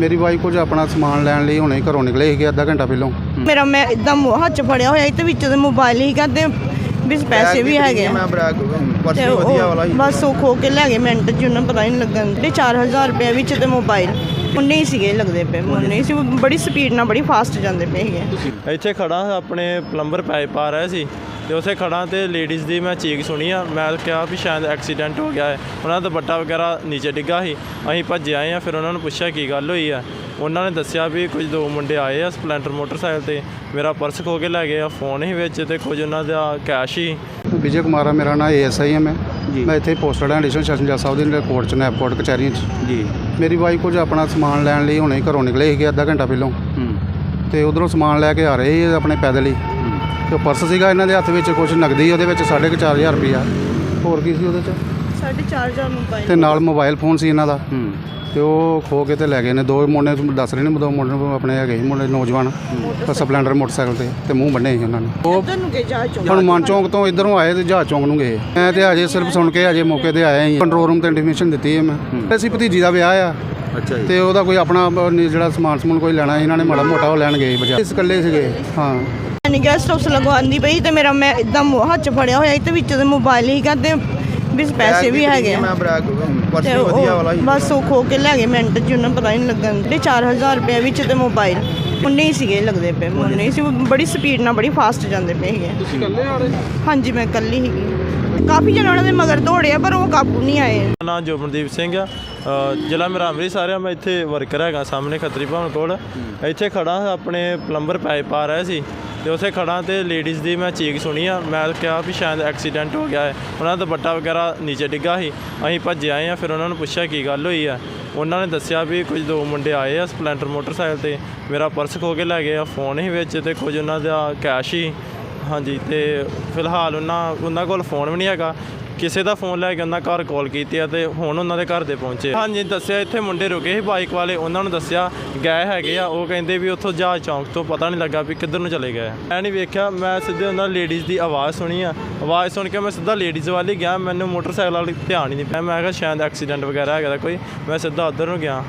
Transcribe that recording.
ਮੇਰੀ ਵਾਈਫ ਕੁਝ ਆਪਣਾ ਸਮਾਨ ਲੈਣ ਲਈ ਹੁਣੇ ਘਰੋਂ ਨਿਕਲੇ ਸੀਗੇ ਅੱਧਾ ਘੰਟਾ ਪਹਿਲਾਂ। ਮੇਰਾ ਮੈਂ ਇਦਾਂ ਹੱਥ 'ਚ ਫੜਿਆ ਹੋਇਆ ਸੀ ਤੇ ਵਿੱਚ ਦੇ ਮੋਬਾਈਲ ਹੀ ਤੇ ਵੀ ਪੈਸੇ ਵੀ ਹੈਗੇ ਆ। ਮੈਂ ਬੜਾ ਪਰਸ ਵਧੀਆ ਵਾਲਾ ਬਸ ਉਹ ਖੋ ਕੇ ਲੈ ਗਏ ਮਿੰਟ 'ਚ ਉਹਨਾਂ ਪਤਾ ਹੀ ਨਹੀਂ ਲੱਗਣ ਤੇ 4000 ਰੁਪਏ ਵਿੱਚ ਤੇ ਮੋਬਾਈਲ ਉਨੇ ਹੀ ਸੀਗੇ ਲੱਗਦੇ ਪਏ। ਹੀ ਸੀ ਬੜੀ ਸਪੀਡ ਨਾਲ ਬੜੀ ਫਾਸਟ ਜਾਂਦੇ ਪਏ ਸੀਗੇ। ਇੱਥੇ ਖੜਾ ਆਪਣੇ ਪਲੰਬਰ ਪਾਈਪ ਪਾ ਰਿਹਾ ਸੀ। ਤੇ ਉਸੇ ਖੜਾ ਤੇ ਲੇਡੀਜ਼ ਦੀ ਮੈਂ ਚੀਕ ਸੁਣੀ ਆ। ਮੈਂ ਕਿਹਾ ਵੀ ਸ਼ਾਇਦ ਐਕਸੀਡੈਂਟ ਹੋ ਗਿਆ ਹੈ। ਉਹਨਾਂ ਦਾ ਦੁਪੱਟਾ ਵਗੈਰਾ ਨੀਚੇ ਡਿੱਗਾ ਸੀ। ਅਸੀਂ ਭੱਜੇ ਆਏ ਆ ਫਿਰ ਉਹਨਾਂ ਨੂੰ ਪੁੱਛਿਆ ਕੀ ਗੱਲ ਹੋਈ ਆ। ਉਹਨਾਂ ਨੇ ਦੱਸਿਆ ਵੀ ਕੁਝ ਦੋ ਮੁੰਡੇ ਆਏ ਆ ਸਪਲੈਂਡਰ ਮੋਟਰਸਾਈਕਲ ਤੇ। ਮੇਰਾ ਪਰਸ ਖੋ ਕੇ ਲੈ ਗਏ ਆ ਫੋਨ ਹੀ ਵਿੱਚ ਤੇ ਕੁਝ ਉਹਨਾਂ ਦਾ ਕੈਸ਼ ਹੀ ਵਿਜੇ ਕੁਮਾਰ ਆ ਮੇਰਾ ਨਾਮ ਏਐਸਆਈ ਹੈ ਮੈਂ। ਮੈਂ ਇੱਥੇ ਪੋਸਟਡ ਐਡੀਸ਼ਨ ਸੈਸ਼ਨ ਜੱਜ ਸਾਹਿਬ ਦੇ ਕੋਰਟ ਚ ਨੈਪ ਕੋਰਟ ਕਚਹਿਰੀਆਂ ਚ। ਜੀ। ਮੇਰੀ ਵਾਈਫ ਕੁਝ ਆਪਣਾ ਸਮਾਨ ਲੈਣ ਲਈ ਹੁਣੇ ਘਰੋਂ ਨਿਕਲੇ ਸੀਗੇ ਅੱਧਾ ਘੰਟਾ ਪਹਿਲਾਂ। ਹੂੰ। ਤੇ ਉਧਰੋਂ ਸਮਾਨ ਲੈ ਕੇ ਆ ਰਹੇ ਸੀ ਆਪਣੇ ਪੈਦਲ ਹੀ। ਤੇ ਪਰਸ ਸੀਗਾ ਇਹਨਾਂ ਦੇ ਹੱਥ ਵਿੱਚ ਕੁਝ ਨਗਦੀ ਉਹਦੇ ਵਿੱਚ 4500 ਰੁਪਈਆ ਹੋਰ ਕੀ ਸੀ ਉਹਦੇ ਚ? 4500 ਮੋਬਾਈਲ। ਤੇ ਨਾਲ ਮੋਬਾਈਲ ਫੋਨ ਸੀ ਇਹਨਾਂ ਦਾ। ਹੂੰ। ਤੇ ਉਹ ਖੋ ਕੇ ਤੇ ਲੈ ਗਏ ਨੇ। ਦੋ ਮੁੰਡੇ ਦੱਸ ਰਹੇ ਨੇ ਦੋ ਮੁੰਡੇ ਆਪਣੇ ਹੈਗੇ ਸੀ ਮੁੰਡੇ ਨੌਜਵਾਨ। ਸਪਲੈਂਡਰ ਮੋਟਰਸਾਈਕਲ ਤੇ ਤੇ ਮੂੰਹ ਬੰਨੇ ਸੀ ਉਹਨਾਂ ਨੇ। ਉਹ ਤੁਹਾਨੂੰ ਕਿ ਜਾ ਚੁੱਕ। ਹਨੂੰਮਾਨ ਚੌਂਕ ਤੋਂ ਇਧਰੋਂ ਆਏ ਤੇ ਜਹਾਜ਼ ਚੌਂਕ ਨੂੰ ਗਏ। ਮੈਂ ਤੇ ਅਜੇ ਸਿਰਫ ਸੁਣ ਕੇ ਅਜੇ ਮੌਕੇ ਤੇ ਆਇਆ ਹੀ ਕੰਟਰੋਲ ਰੂਮ ਤੇ ਇੰਟੀਮੇਸ਼ਨ ਦਿੱਤੀ ਹੈ ਮੈਂ। ਅਸੀਂ ਭਤੀਜੀ ਦਾ ਵਿਆਹ ਆ। ਅੱਛਾ ਜੀ। ਤੇ ਉਹਦਾ ਕੋਈ ਆਪਣਾ ਅਹ, ਨੀ- ਜਿਹੜਾ ਸਮਾਨ ਸਮੂਨ ਕੋਈ ਲੈਣਾ ਸੀ, ਇਹਨਾਂ ਨੇ ਮਾੜਾ ਮੋਟਾ ਉਹ ਲੈਣ ਗਏ ਬਾਜ਼ਾਰ। ਇਸ ਇਕੱਲੇ ਸੀਗੇ? ਹਾਂ। ਨਹੀਂ ਗੈਸਟ ਹਾਊਸ ਲਗਵਾਉਂਦੀ ਪਈ ਤੇ ਮੇਰਾ ਮੈਂ ਇਦਾਂ ਹੱਥ 'ਚ ਫੜਿਆ ਹੋਇਆ ਸੀ ਤੇ ਵਿੱਚ ਦੇ ਮੋਬਾਈਲ ਹੀ ਤੇ ਵੀ ਪੈਸੇ ਵੀ ਹੈਗੇ ਆ। ਮੈਂ ਪਰਸ ਤੇ ਵਧੀਆ ਉਹ ਵਾਲਾ ਸੀ। ਬਸ ਉਹ ਖੋ ਕੇ ਲੈ ਗਏ ਮਿੰਟ 'ਚ ਉਹਨਾਂ ਪਤਾ ਹੀ ਨਹੀਂ ਲੱਗਣ ਤੇ 4000 ਰੁਪਏ ਵਿੱਚ ਤੇ ਮੋਬਾਈਲ ਉਨੇ ਹੀ ਸੀਗੇ ਲੱਗਦੇ ਪਏ ਉਨੇ ਹੀ ਸੀ ਉਹ ਬੜੀ ਸਪੀਡ ਨਾਲ ਬੜੀ ਫਾਸਟ ਜਾਂਦੇ ਪਏ ਸੀਗੇ ਤੁਸੀਂ ਇਕੱਲੇ ਆ ਰਹੇ? ਹਾਂਜੀ ਮੈਂ ਇਕੱਲੀ ਸੀਗੀ। ਕਾਫੀ ਜਣੇ ਉਹਨਾਂ ਦੇ ਮਗਰ ਦੌੜਿਆ ਪਰ ਉਹ ਕਾਬੂ ਨਹੀਂ ਆਏ। ਮੇਰਾ ਨਾਮ ਜੋਬਨਦੀਪ ਸਿੰਘ ਆ। ਅ, ਜ਼ਿਲ੍ਹਾ ਮੇਰਾ ਅੰਮ੍ਰਿਤਸਰ ਆ ਮੈਂ ਇੱਥੇ ਵਰਕਰ ਹੈਗਾ ਸਾਹਮਣੇ ਖੱਤਰੀ ਭਵਨ ਕੋਲ। ਇੱਥੇ ਖੜਾ ਆਪਣੇ ਪਲੰਬਰ ਪਾਈਪ ਪਾ ਰਿਹਾ ਸੀ ਤੇ ਉਸੇ ਖੜਾ ਤੇ ਲੇਡੀਜ਼ ਦੀ ਮੈਂ ਚੀਕ ਸੁਣੀ ਆ। ਮੈਂ ਕਿਹਾ ਵੀ ਸ਼ਾਇਦ ਐਕਸੀਡੈਂਟ ਹੋ ਗਿਆ ਹੈ। ਉਹਨਾਂ ਦਾ ਦੁਪੱਟਾ ਵਗੈਰਾ ਨੀਚੇ ਡਿੱਗਾ ਸੀ। ਅਸੀਂ ਭੱਜੇ ਆਏ ਆ ਫਿਰ ਉਹਨਾਂ ਨੂੰ ਪੁੱਛਿਆ ਕੀ ਗੱਲ ਹੋਈ ਆ। ਉਹਨਾਂ ਨੇ ਦੱਸਿਆ ਵੀ ਕੁਝ ਦੋ ਮੁੰਡੇ ਆਏ ਆ ਸਪਲੈਂਡਰ ਮੋਟਰਸਾਈਕਲ ਤੇ। ਮੇਰਾ ਪਰਸ ਖੋ ਕੇ ਲੈ ਗਏ ਆ ਫੋਨ ਹੀ ਵਿੱਚ ਤੇ ਕੁਝ ਉਹਨਾਂ ਦਾ ਕੈਸ਼ ਹੀ ਹਾਂਜੀ, ਤੇ ਫਿਲਹਾਲ ਉਹਨਾਂ ਉਹਨਾਂ ਕੋਲ ਫੋਨ ਵੀ ਨਹੀਂ ਹੈਗਾ। ਕਿਸੇ ਦਾ ਫੋਨ ਲੈ ਕੇ ਉਹਨਾਂ ਘਰ ਕਾਲ ਕੀਤੀ ਆ ਤੇ ਹੁਣ ਉਹਨਾਂ ਦੇ ਘਰ ਦੇ ਪਹੁੰਚੇ ਹਾਂਜੀ, ਦੱਸਿਆ ਇੱਥੇ ਮੁੰਡੇ ਰੁਕੇ ਸੀ ਬਾਈਕ ਵਾਲੇ, ਉਹਨਾਂ ਨੂੰ ਦੱਸਿਆ ਗਏ ਹੈਗੇ ਆ। ਉਹ ਕਹਿੰਦੇ ਵੀ ਉੱਥੋਂ ਜਹਾਜ਼ ਚੌਂਕ ਤੋਂ ਪਤਾ ਨਹੀਂ ਲੱਗਾ ਵੀ ਕਿੱਧਰ ਨੂੰ ਚਲੇ ਗਏ ਮੈਂ ਨਹੀਂ ਵੇਖਿਆ, ਮੈਂ ਸਿੱਧੇ ਉਹਨਾਂ ਲੇਡੀਜ਼ ਦੀ ਆਵਾਜ਼ ਸੁਣੀ ਆ। ਆਵਾਜ਼ ਸੁਣ ਕੇ ਮੈਂ ਸਿੱਧਾ ਲੇਡੀਜ਼ ਵੱਲ ਹੀ ਗਿਆ, ਮੈਨੂੰ ਮੋਟਰਸਾਈਕਲ ਵਾਲੀ ਧਿਆਨ ਹੀ ਨਹੀਂ ਪਿਆ। ਮੈਂ ਕਿਹਾ ਸ਼ਾਇਦ ਐਕਸੀਡੈਂਟ ਵਗੈਰਾ ਹੈਗਾ ਦਾ ਕੋਈ, ਮੈਂ ਸਿੱਧਾ ਉੱਧਰ ਨੂੰ ਗਿਆ।